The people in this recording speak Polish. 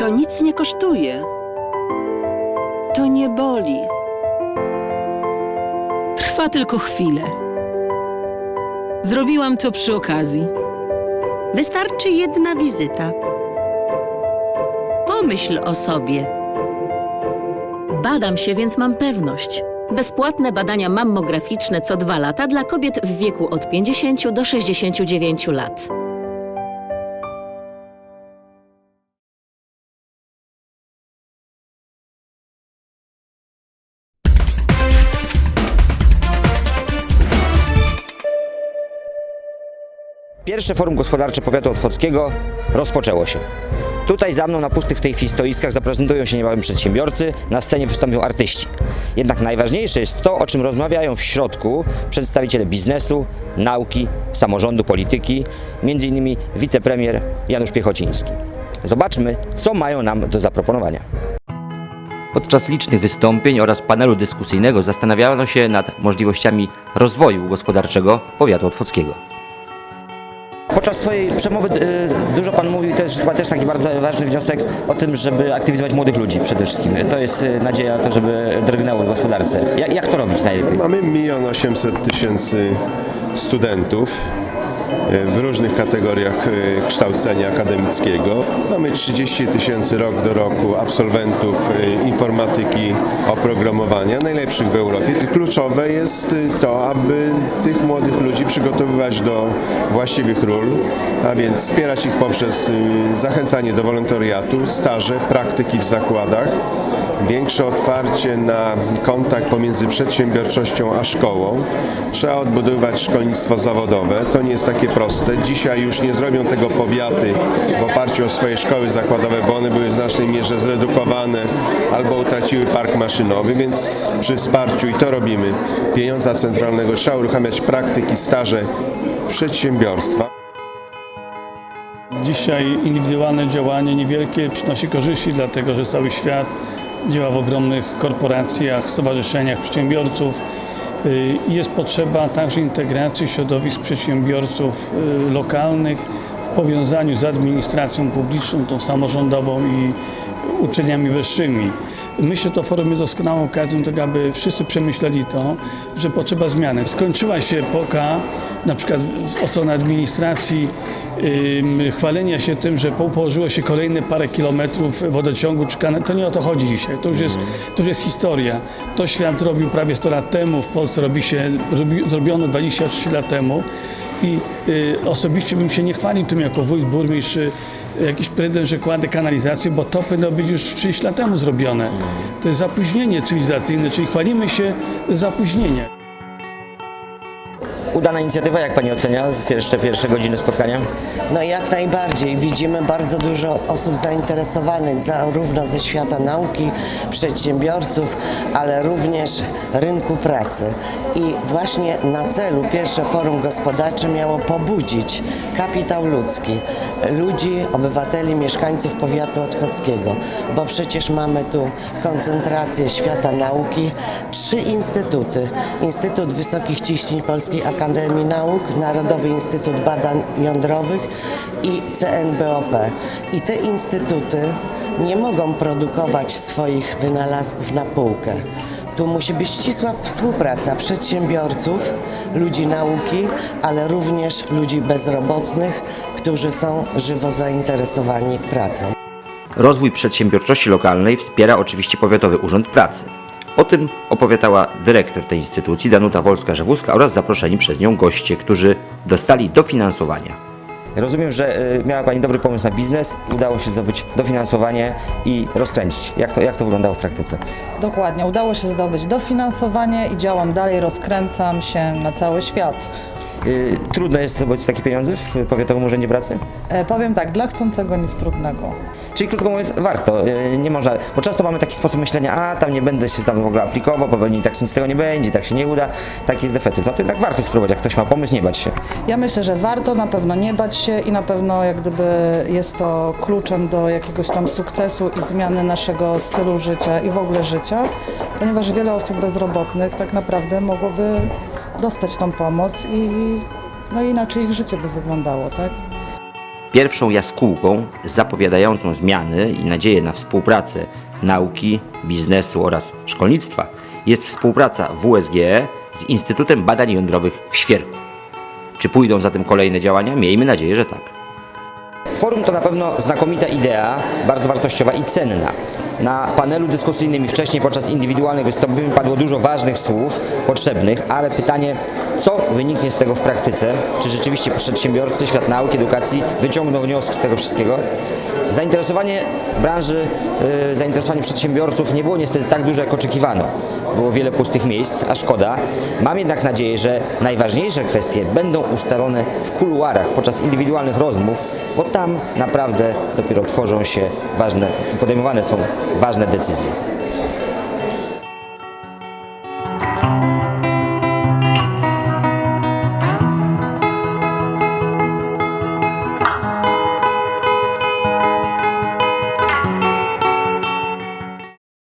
To nic nie kosztuje. To nie boli. Trwa tylko chwilę. Zrobiłam to przy okazji. Wystarczy jedna wizyta. Pomyśl o sobie. Badam się, więc mam pewność. Bezpłatne badania mammograficzne co dwa lata dla kobiet w wieku od 50 do 69 lat. Pierwsze forum gospodarcze powiatu otwockiego rozpoczęło się. Tutaj za mną na pustych w tej chwili stoiskach zaprezentują się niebawem przedsiębiorcy, na scenie wystąpią artyści. Jednak najważniejsze jest to, o czym rozmawiają w środku przedstawiciele biznesu, nauki, samorządu, polityki, m.in. wicepremier Janusz Piechociński. Zobaczmy, co mają nam do zaproponowania. Podczas licznych wystąpień oraz panelu dyskusyjnego zastanawiano się nad możliwościami rozwoju gospodarczego powiatu otwockiego. Podczas swojej przemowy y, dużo Pan mówił, jest chyba też taki bardzo ważny wniosek o tym, żeby aktywizować młodych ludzi przede wszystkim. To jest y, nadzieja na to, żeby drgnęło w gospodarce. Jak, jak to robić najlepiej? Mamy 1 800 tysięcy studentów w różnych kategoriach e, kształcenia akademickiego. Mamy 30 tysięcy rok do roku absolwentów e, informatyki, oprogramowania, najlepszych w Europie. Kluczowe jest e, to, aby tych młodych ludzi przygotowywać do właściwych ról, a więc wspierać ich poprzez zachęcanie do wolontariatu, staże, praktyki w zakładach większe otwarcie na kontakt pomiędzy przedsiębiorczością a szkołą. Trzeba odbudowywać szkolnictwo zawodowe. To nie jest takie proste. Dzisiaj już nie zrobią tego powiaty w oparciu o swoje szkoły zakładowe, bo one były w znacznej mierze zredukowane albo utraciły park maszynowy, więc przy wsparciu, i to robimy, pieniądza centralnego trzeba uruchamiać praktyki, staże przedsiębiorstwa. Dzisiaj indywidualne działanie niewielkie przynosi korzyści, dlatego że cały świat działa w ogromnych korporacjach, stowarzyszeniach przedsiębiorców. Y, Jest potrzeba także integracji środowisk przedsiębiorców y, lokalnych w powiązaniu z administracją publiczną, tą samorządową i uczelniami wyższymi. Myślę, że to forum jest doskonałą okazją aby wszyscy przemyśleli to, że potrzeba zmiany. Skończyła się epoka, na przykład od strony administracji, chwalenia się tym, że po- położyło się kolejne parę kilometrów wodociągu czy kanału. To nie o to chodzi dzisiaj. To już, jest, to już jest historia. To świat robił prawie 100 lat temu, w Polsce robi się, robi, zrobiono 23 lat temu. I y, osobiście bym się nie chwalił tym jako wójt, burmistrz, czy jakiś prezydent, że kładę kanalizację, bo to powinno być już 30 lat temu zrobione. To jest zapóźnienie cywilizacyjne, czyli chwalimy się z zapóźnienia. Udana inicjatywa, jak Pani ocenia pierwsze, pierwsze godziny spotkania? No jak najbardziej. Widzimy bardzo dużo osób zainteresowanych zarówno ze świata nauki, przedsiębiorców, ale również rynku pracy. I właśnie na celu pierwsze forum gospodarcze miało pobudzić kapitał ludzki, ludzi, obywateli, mieszkańców powiatu otwockiego, bo przecież mamy tu koncentrację świata nauki, trzy instytuty. Instytut Wysokich Ciśnień Polskiej Akademii Nauk, Narodowy Instytut Badań Jądrowych i CNBOP. I te instytuty nie mogą produkować swoich wynalazków na półkę. Tu musi być ścisła współpraca przedsiębiorców, ludzi nauki, ale również ludzi bezrobotnych, którzy są żywo zainteresowani pracą. Rozwój przedsiębiorczości lokalnej wspiera oczywiście Powiatowy Urząd Pracy. O tym opowiadała dyrektor tej instytucji Danuta Wolska-Żewuska oraz zaproszeni przez nią goście, którzy dostali dofinansowania. Rozumiem, że y, miała Pani dobry pomysł na biznes, udało się zdobyć dofinansowanie i rozkręcić. Jak to, jak to wyglądało w praktyce? Dokładnie, udało się zdobyć dofinansowanie i działam dalej, rozkręcam się na cały świat. Y, Trudno jest zdobyć takie pieniądze w Powiatowym Urzędzie Pracy? E, powiem tak, dla chcącego nic trudnego. Czyli krótko mówiąc, warto. y, Nie można, bo często mamy taki sposób myślenia, a tam nie będę się tam w ogóle aplikował, pewnie tak nic z tego nie będzie, tak się nie uda. Taki jest defetyzm. No to jednak warto spróbować, jak ktoś ma pomysł, nie bać się. Ja myślę, że warto na pewno nie bać się i na pewno jak gdyby jest to kluczem do jakiegoś tam sukcesu i zmiany naszego stylu życia i w ogóle życia, ponieważ wiele osób bezrobotnych tak naprawdę mogłoby dostać tą pomoc i no inaczej ich życie by wyglądało, tak? Pierwszą jaskółką zapowiadającą zmiany i nadzieję na współpracę nauki, biznesu oraz szkolnictwa jest współpraca WSGE z Instytutem Badań Jądrowych w Świerku. Czy pójdą za tym kolejne działania? Miejmy nadzieję, że tak. Forum to na pewno znakomita idea, bardzo wartościowa i cenna. Na panelu dyskusyjnym i wcześniej podczas indywidualnych wystąpień padło dużo ważnych słów, potrzebnych, ale pytanie, co wyniknie z tego w praktyce? Czy rzeczywiście przedsiębiorcy, świat nauki, edukacji wyciągną wnioski z tego wszystkiego? Zainteresowanie branży, yy, zainteresowanie przedsiębiorców nie było niestety tak duże, jak oczekiwano. Było wiele pustych miejsc, a szkoda. Mam jednak nadzieję, że najważniejsze kwestie będą ustalone w kuluarach podczas indywidualnych rozmów, bo tam naprawdę dopiero tworzą się ważne i podejmowane są ważne decyzje.